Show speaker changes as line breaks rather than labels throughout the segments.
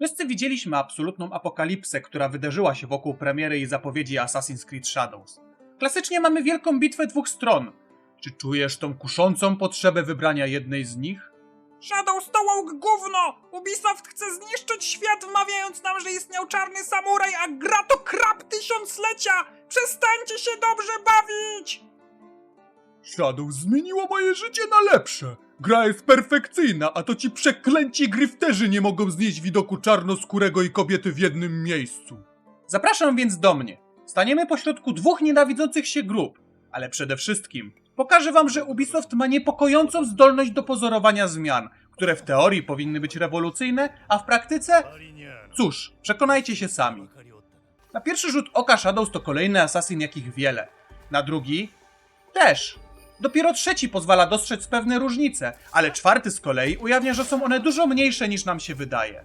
Wszyscy widzieliśmy absolutną apokalipsę, która wydarzyła się wokół premiery i zapowiedzi Assassin's Creed Shadows. Klasycznie mamy wielką bitwę dwóch stron. Czy czujesz tą kuszącą potrzebę wybrania jednej z nich?
Shadows to łuk gówno! Ubisoft chce zniszczyć świat, wmawiając nam, że istniał czarny samuraj, a gra to krab tysiąclecia! Przestańcie się dobrze bawić!
Shadow zmieniło moje życie na lepsze. Gra jest perfekcyjna, a to ci przeklęci grifterzy nie mogą znieść widoku czarnoskórego i kobiety w jednym miejscu. Zapraszam więc do mnie. Staniemy pośrodku dwóch nienawidzących się grup, ale przede wszystkim pokażę wam, że Ubisoft ma niepokojącą zdolność do pozorowania zmian, które w teorii powinny być rewolucyjne, a w praktyce... Cóż, przekonajcie się sami. Na pierwszy rzut oka Shadows to kolejny asasyn jakich wiele. Na drugi też. Dopiero trzeci pozwala dostrzec pewne różnice, ale czwarty z kolei ujawnia, że są one dużo mniejsze niż nam się wydaje.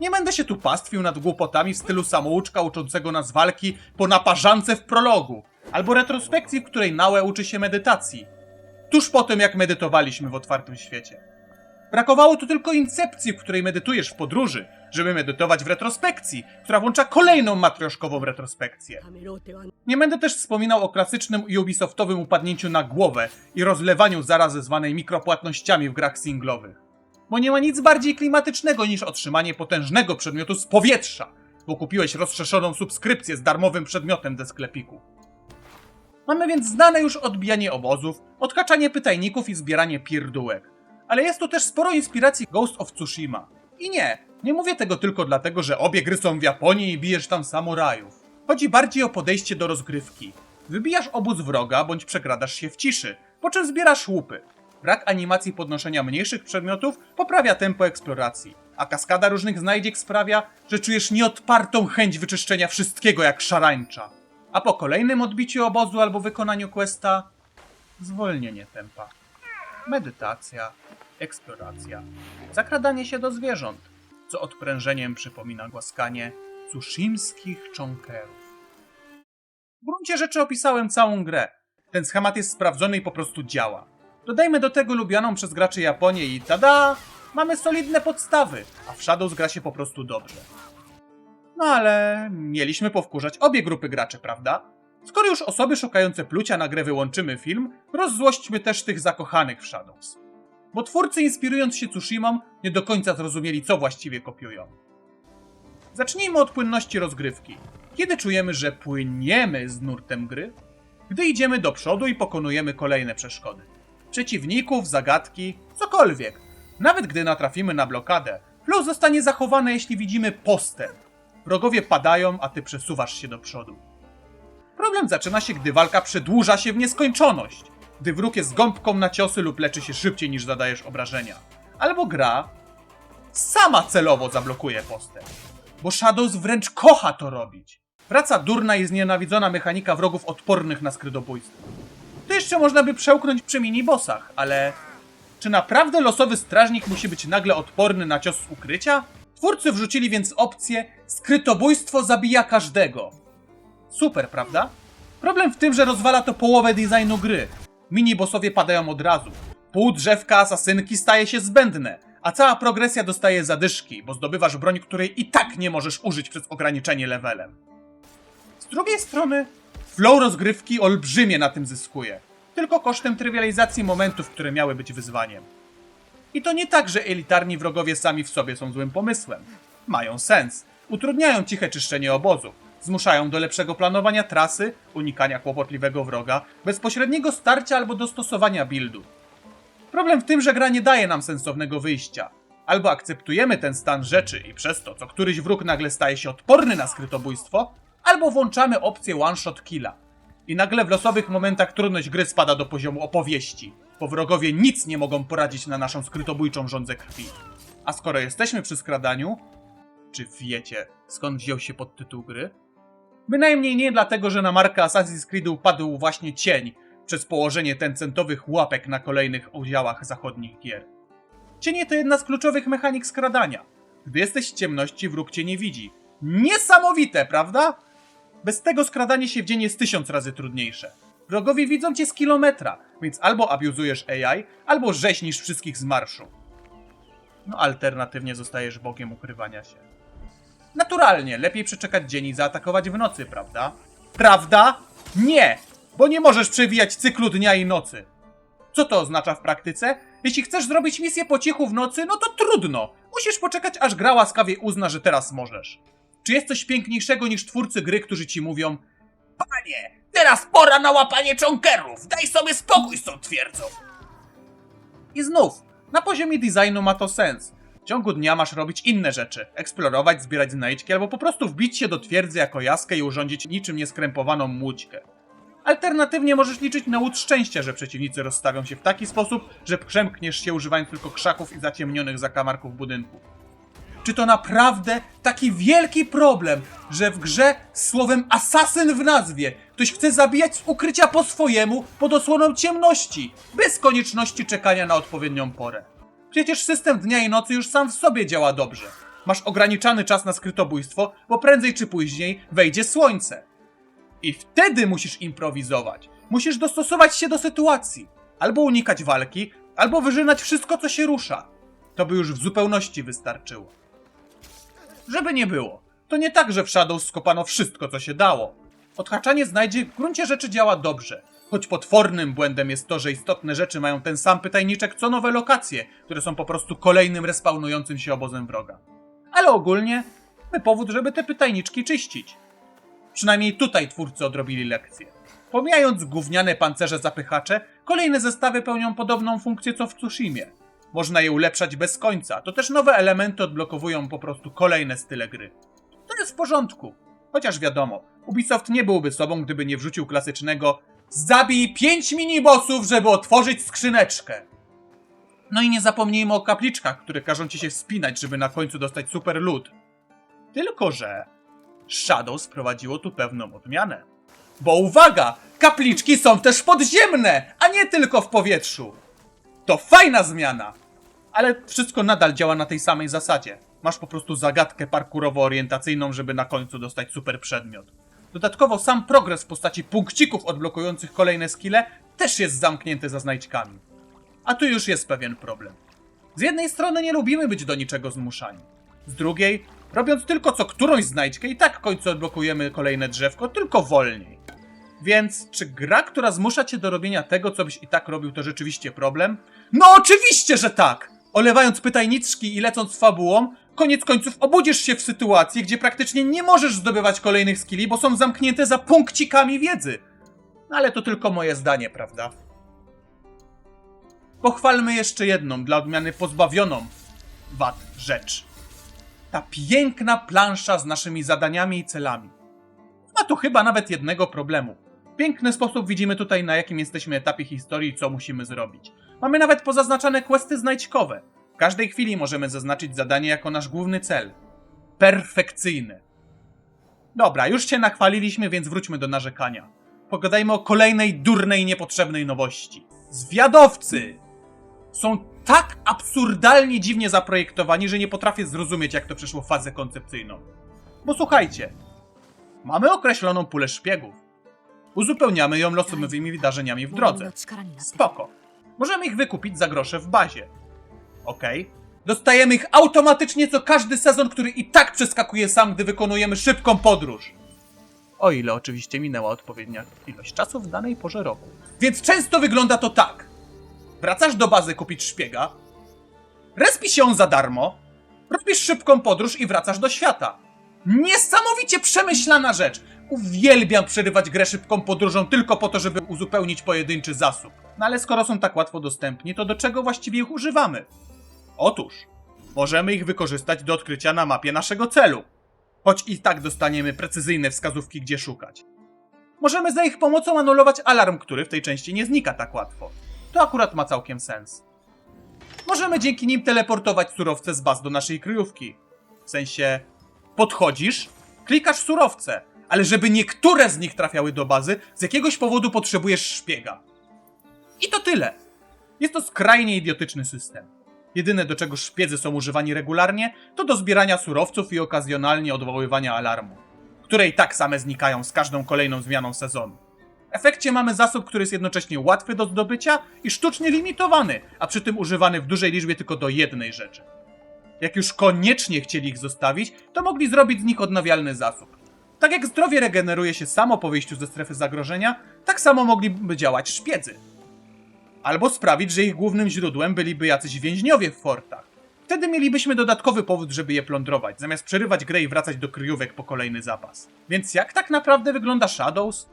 Nie będę się tu pastwił nad głupotami w stylu samouczka uczącego nas walki po naparzance w prologu, albo retrospekcji, w której Nałe uczy się medytacji. Tuż po tym, jak medytowaliśmy w otwartym świecie. Brakowało tu tylko incepcji, w której medytujesz w podróży, żeby medytować w retrospekcji, która włącza kolejną matrioszkową retrospekcję. Nie będę też wspominał o klasycznym Ubisoftowym upadnięciu na głowę i rozlewaniu zarazy zwanej mikropłatnościami w grach singlowych. Bo nie ma nic bardziej klimatycznego niż otrzymanie potężnego przedmiotu z powietrza, bo kupiłeś rozszerzoną subskrypcję z darmowym przedmiotem ze sklepiku. Mamy więc znane już odbijanie obozów, odkaczanie pytajników i zbieranie pierdółek. Ale jest tu też sporo inspiracji Ghost of Tsushima. I nie, nie mówię tego tylko dlatego, że obie gry są w Japonii i bijesz tam samurajów. Chodzi bardziej o podejście do rozgrywki. Wybijasz obóz wroga bądź przekradasz się w ciszy, po czym zbierasz łupy. Brak animacji podnoszenia mniejszych przedmiotów poprawia tempo eksploracji, a kaskada różnych znajdziek sprawia, że czujesz nieodpartą chęć wyczyszczenia wszystkiego jak szarańcza. A po kolejnym odbiciu obozu albo wykonaniu questa zwolnienie tempa. Medytacja, eksploracja, zakradanie się do zwierząt, co odprężeniem przypomina głaskanie cushimskich czonkerów. W gruncie rzeczy opisałem całą grę. Ten schemat jest sprawdzony i po prostu działa. Dodajmy do tego lubianą przez graczy Japonię i tada! Mamy solidne podstawy, a w Shadows gra się po prostu dobrze. No ale mieliśmy powkurzać obie grupy graczy, prawda? Skoro już osoby szukające plucia na grę wyłączymy film, rozzłośćmy też tych zakochanych w Shadows. Bo twórcy inspirując się Tsushimą nie do końca zrozumieli co właściwie kopiują. Zacznijmy od płynności rozgrywki. Kiedy czujemy, że płyniemy z nurtem gry? Gdy idziemy do przodu i pokonujemy kolejne przeszkody. Przeciwników, zagadki, cokolwiek. Nawet gdy natrafimy na blokadę, flow zostanie zachowany, jeśli widzimy postęp. Wrogowie padają, a ty przesuwasz się do przodu. Problem zaczyna się, gdy walka przedłuża się w nieskończoność. Gdy wróg jest gąbką na ciosy lub leczy się szybciej niż zadajesz obrażenia. Albo gra sama celowo zablokuje postęp. Bo Shadows wręcz kocha to robić. Wraca durna i znienawidzona mechanika wrogów odpornych na skrydobójstwo. To jeszcze można by przełknąć przy minibossach, ale... Czy naprawdę losowy strażnik musi być nagle odporny na cios z ukrycia? Twórcy wrzucili więc opcję skrytobójstwo zabija każdego. Super, prawda? Problem w tym, że rozwala to połowę designu gry. Minibossowie padają od razu. Pół drzewka asasynki staje się zbędne, a cała progresja dostaje zadyszki, bo zdobywasz broń, której i tak nie możesz użyć przez ograniczenie levelem. Z drugiej strony, flow rozgrywki olbrzymie na tym zyskuje, tylko kosztem trywializacji momentów, które miały być wyzwaniem. I to nie tak, że elitarni wrogowie sami w sobie są złym pomysłem. Mają sens. Utrudniają ciche czyszczenie obozu. Zmuszają do lepszego planowania trasy, unikania kłopotliwego wroga, bezpośredniego starcia albo dostosowania buildu. Problem w tym, że gra nie daje nam sensownego wyjścia. Albo akceptujemy ten stan rzeczy i przez to, co któryś wróg nagle staje się odporny na skrytobójstwo, albo włączamy opcję one-shot killa. I nagle w losowych momentach trudność gry spada do poziomu opowieści, bo wrogowie nic nie mogą poradzić na naszą skrytobójczą żądzę krwi. A skoro jesteśmy przy skradaniu, czy wiecie, skąd wziął się podtytuł gry? Bynajmniej nie dlatego, że na markę Assassin's Creed upadł właśnie cień przez położenie tencentowych łapek na kolejnych udziałach zachodnich gier. Cienie to jedna z kluczowych mechanik skradania. Gdy jesteś w ciemności, wróg cię nie widzi. Niesamowite, prawda? Bez tego skradanie się w dzień jest tysiąc razy trudniejsze. Wrogowie widzą cię z kilometra, więc albo abuzujesz AI, albo rzeźnisz wszystkich z marszu. No alternatywnie zostajesz bogiem ukrywania się. Naturalnie, lepiej przeczekać dzień i zaatakować w nocy, prawda? Prawda? Nie! Bo nie możesz przewijać cyklu dnia i nocy. Co to oznacza w praktyce? Jeśli chcesz zrobić misję po cichu w nocy, no to trudno. Musisz poczekać, aż gra łaskawie uzna, że teraz możesz. Czy jest coś piękniejszego niż twórcy gry, którzy ci mówią Panie, teraz pora na łapanie czonkerów, daj sobie spokój z tą twierdzą. I znów, na poziomie designu ma to sens. W ciągu dnia masz robić inne rzeczy, eksplorować, zbierać znajdźki, albo po prostu wbić się do twierdzy jako jaskę i urządzić niczym nieskrępowaną młódźkę. Alternatywnie możesz liczyć na łód szczęścia, że przeciwnicy rozstawią się w taki sposób, że przemkniesz się używając tylko krzaków i zaciemnionych zakamarków budynku. Czy to naprawdę taki wielki problem, że w grze słowem asasyn w nazwie ktoś chce zabijać z ukrycia po swojemu pod osłoną ciemności, bez konieczności czekania na odpowiednią porę? Przecież system dnia i nocy już sam w sobie działa dobrze. Masz ograniczany czas na skrytobójstwo, bo prędzej czy później wejdzie słońce. I wtedy musisz improwizować. Musisz dostosować się do sytuacji. Albo unikać walki, albo wyżynać wszystko, co się rusza. To by już w zupełności wystarczyło. Żeby nie było. To nie tak, że w Shadows skopano wszystko, co się dało. Odhaczanie znajdzie w gruncie rzeczy działa dobrze. Choć potwornym błędem jest to, że istotne rzeczy mają ten sam pytajniczek co nowe lokacje, które są po prostu kolejnym respawnującym się obozem wroga. Ale ogólnie, my powód, żeby te pytajniczki czyścić. Przynajmniej tutaj twórcy odrobili lekcję. Pomijając gówniane pancerze zapychacze, kolejne zestawy pełnią podobną funkcję co w Tsushimie. Można je ulepszać bez końca, to też nowe elementy odblokowują po prostu kolejne style gry. To jest w porządku. Chociaż wiadomo, Ubisoft nie byłby sobą, gdyby nie wrzucił klasycznego Zabij 5 minibossów, żeby otworzyć skrzyneczkę. No i nie zapomnijmy o kapliczkach, które każą ci się wspinać, żeby na końcu dostać super loot. Tylko, że Shadows wprowadziło tu pewną odmianę. Bo uwaga! Kapliczki są też podziemne, a nie tylko w powietrzu. To fajna zmiana! Ale wszystko nadal działa na tej samej zasadzie. Masz po prostu zagadkę parkurowo-orientacyjną, żeby na końcu dostać super przedmiot. Dodatkowo sam progres w postaci punkcików odblokujących kolejne skille też jest zamknięty za znajdźkami. A tu już jest pewien problem. Z jednej strony nie lubimy być do niczego zmuszani. Z drugiej, robiąc tylko co którąś znajdźkę i tak w końcu odblokujemy kolejne drzewko, tylko wolniej. Więc czy gra, która zmusza cię do robienia tego, co byś i tak robił, to rzeczywiście problem? No oczywiście, że tak! Olewając pytajniczki i lecąc fabułą, koniec końców obudzisz się w sytuacji, gdzie praktycznie nie możesz zdobywać kolejnych skilli, bo są zamknięte za punkcikami wiedzy. Ale to tylko moje zdanie, prawda? Pochwalmy jeszcze jedną, dla odmiany pozbawioną wad rzecz. Ta piękna plansza z naszymi zadaniami i celami. Ma tu chyba nawet jednego problemu. W piękny sposób widzimy tutaj, na jakim jesteśmy etapie historii i co musimy zrobić. Mamy nawet pozaznaczane questy znajdźkowe. Każdej chwili możemy zaznaczyć zadanie jako nasz główny cel. Perfekcyjny. Dobra, już się nachwaliliśmy, więc wróćmy do narzekania. Pogadajmy o kolejnej durnej, niepotrzebnej nowości. Zwiadowcy! Są tak absurdalnie dziwnie zaprojektowani, że nie potrafię zrozumieć, jak to przeszło fazę koncepcyjną. Bo słuchajcie, mamy określoną pulę szpiegów. Uzupełniamy ją losowymi wydarzeniami w drodze. Spoko. Możemy ich wykupić za grosze w bazie. Okej. Dostajemy ich automatycznie co każdy sezon, który i tak przeskakuje sam, gdy wykonujemy szybką podróż. O ile oczywiście minęła odpowiednia ilość czasu w danej porze roku. Więc często wygląda to tak. Wracasz do bazy kupić szpiega, respi się on za darmo, robisz szybką podróż i wracasz do świata. Niesamowicie przemyślana rzecz. Uwielbiam przerywać grę szybką podróżą tylko po to, żeby uzupełnić pojedynczy zasób. No ale skoro są tak łatwo dostępni, to do czego właściwie ich używamy? Otóż, możemy ich wykorzystać do odkrycia na mapie naszego celu. Choć i tak dostaniemy precyzyjne wskazówki, gdzie szukać. Możemy za ich pomocą anulować alarm, który w tej części nie znika tak łatwo. To akurat ma całkiem sens. Możemy dzięki nim teleportować surowce z baz do naszej kryjówki. W sensie, podchodzisz, klikasz surowce, ale żeby niektóre z nich trafiały do bazy, z jakiegoś powodu potrzebujesz szpiega. I to tyle. Jest to skrajnie idiotyczny system. Jedyne do czego szpiedzy są używani regularnie, to do zbierania surowców i okazjonalnie odwoływania alarmu, które i tak same znikają z każdą kolejną zmianą sezonu. W efekcie mamy zasób, który jest jednocześnie łatwy do zdobycia i sztucznie limitowany, a przy tym używany w dużej liczbie tylko do jednej rzeczy. Jak już koniecznie chcieli ich zostawić, to mogli zrobić z nich odnawialny zasób. Tak jak zdrowie regeneruje się samo po wyjściu ze strefy zagrożenia, tak samo mogliby działać szpiedzy. Albo sprawić, że ich głównym źródłem byliby jacyś więźniowie w fortach. Wtedy mielibyśmy dodatkowy powód, żeby je plądrować, zamiast przerywać grę i wracać do kryjówek po kolejny zapas. Więc jak tak naprawdę wygląda Shadows?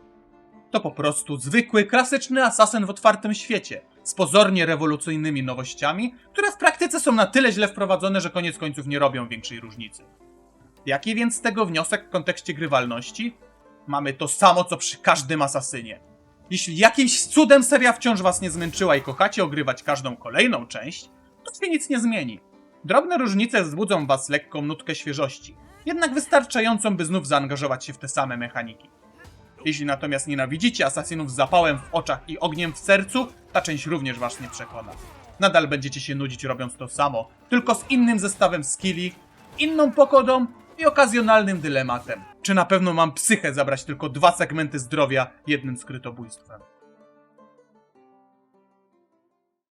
To po prostu zwykły, klasyczny asasyn w otwartym świecie, z pozornie rewolucyjnymi nowościami, które w praktyce są na tyle źle wprowadzone, że koniec końców nie robią większej różnicy. Jaki więc z tego wniosek w kontekście grywalności? Mamy to samo, co przy każdym asasynie. Jeśli jakimś cudem seria wciąż was nie zmęczyła i kochacie ogrywać każdą kolejną część, to się nic nie zmieni. Drobne różnice wzbudzą was lekką nutkę świeżości, jednak wystarczającą, by znów zaangażować się w te same mechaniki. Jeśli natomiast nienawidzicie asasinów z zapałem w oczach i ogniem w sercu, ta część również was nie przekona. Nadal będziecie się nudzić robiąc to samo, tylko z innym zestawem skilli, inną pokodą i okazjonalnym dylematem. Czy na pewno mam psychę zabrać tylko dwa segmenty zdrowia jednym skrytobójstwem?